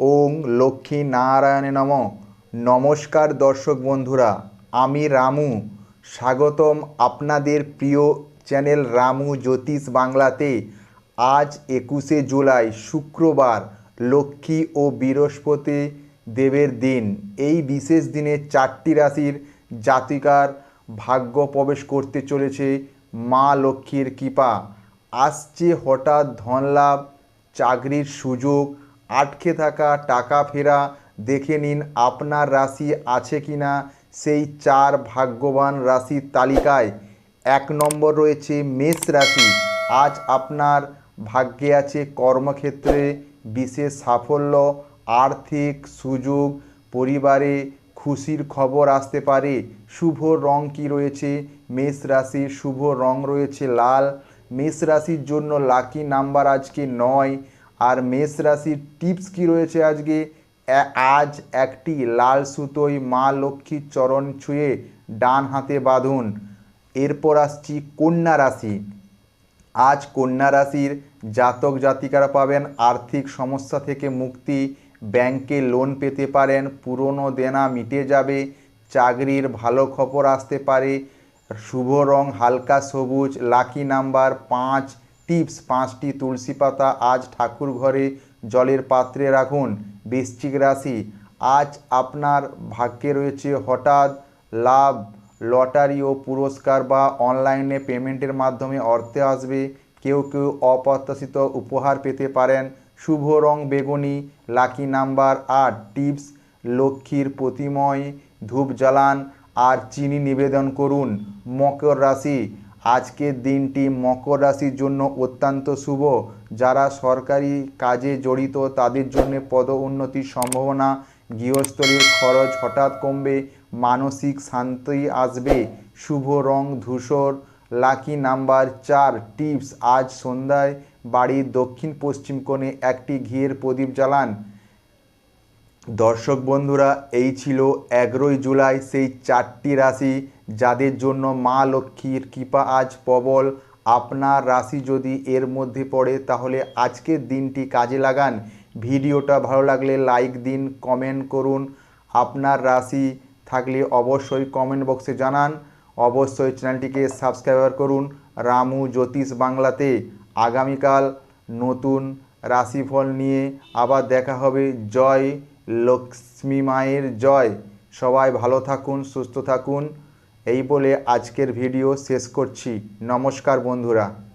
ওং লক্ষ্মী নারায়ণে নম। নমস্কার দর্শক বন্ধুরা, আমি রামু। স্বাগতম আপনাদের প্রিয় চ্যানেল রামু জ্যোতিষ বাংলাতে। আজ একুশে জুলাই, শুক্রবার, লক্ষ্মী ও বৃহস্পতি দেবের দিন। এই বিশেষ দিনে চারটি রাশির জাতিকার ভাগ্য প্রবেশ করতে চলেছে মা লক্ষ্মীর কৃপা। আসছে হঠাৎ ধনলাভ, চাকরির সুযোগ আটকে থাকা টাকা ফেরা দেখে নিন আপনার রাশি আছে কি না। সেই চার ভাগ্যবান রাশির তালিকায় এক নম্বর রয়েছে মেষ রাশি। আজ আপনার ভাগ্যে আছে কর্মক্ষেত্রে বিশেষ সাফল্য, আর্থিক সুযোগ, পরিবারে খুশির খবর আসতে পারে। শুভ রং কি রয়েছে? মেষ রাশির শুভ রং রয়েছে লাল। মেষ রাশির জন্য লাকি নাম্বার আজকে নয়। আর মেষ রাশির টিপস কি রয়েছে আজকে? আজ একটি লাল সুতোয় মা লক্ষ্মীর চরণ ছুঁয়ে ডান হাতে বাঁধুন। এরপর আসছি কন্যা রাশি। আজ কন্যা রাশির জাতক জাতিকারা পাবেন আর্থিক সমস্যা থেকে মুক্তি। ব্যাংকে লোন পেতে পারেন, পুরনো দেনা মিটে যাবে, চাকরির ভালো খবর আসতে পারে। শুভ রং হালকা সবুজ লাকি নাম্বার পাঁচ টিপস, পাঁচটি তুলসী পাতা আজ ঠাকুর ঘরে জলের পাত্রে রাখুন। বৃশ্চিক রাশি, আজ আপনার ভাগ্যে রয়েছে হঠাৎ লাভ, লটারি ও পুরস্কার বা অনলাইনে পেমেন্টের মাধ্যমে অর্থে আসবে। কেউ কেউ অপ্রত্যাশিত উপহার পেতে পারেন। শুভ রং বেগুনি, লাকি নাম্বার আট, টিপস, লক্ষ্মীর প্রতিময়, ধূপ জ্বালান, আর চিনি নিবেদন করুন। মকর রাশি আজকের দিনটি মকর রাশির জন্য অত্যন্ত শুভ। যারা সরকারি কাজে জড়িত, তাদের জন্য পদ উন্নতির সম্ভাবনা। গৃহস্থলীর খরচ হঠাৎ কমবে, মানসিক শান্তি আসবে। শুভ রং, ধূসর লাকি নাম্বার চার টিপস আজ সন্ধ্যায় বাড়ির দক্ষিণ পশ্চিম কোণে একটি ঘিয়ের প্রদীপ জ্বালান। দর্শক বন্ধুরা, এই ছিল এগারোই জুলাই, সেই চারটি রাশি যাদের জন্য মা লক্ষ্মীর কৃপা আজ প্রবল। আপনার রাশি যদি এর মধ্যে পড়ে, তাহলে আজকের দিনটি কাজে লাগান। ভিডিওটা ভালো লাগলে লাইক দিন, কমেন্ট করুন। আপনার রাশি থাকলে অবশ্যই কমেন্ট বক্সে জানান। অবশ্যই চ্যানেলটিকে সাবস্ক্রাইবার করুন। রামু জ্যোতিষ বাংলাতে আগামীকাল নতুন রাশিফল নিয়ে আবার দেখা হবে। জয় লক্ষ্মী মায়ের জয়। সবাই ভালো থাকুন, সুস্থ থাকুন। এই বলে আজকের ভিডিও শেষ করছি। নমস্কার বন্ধুরা।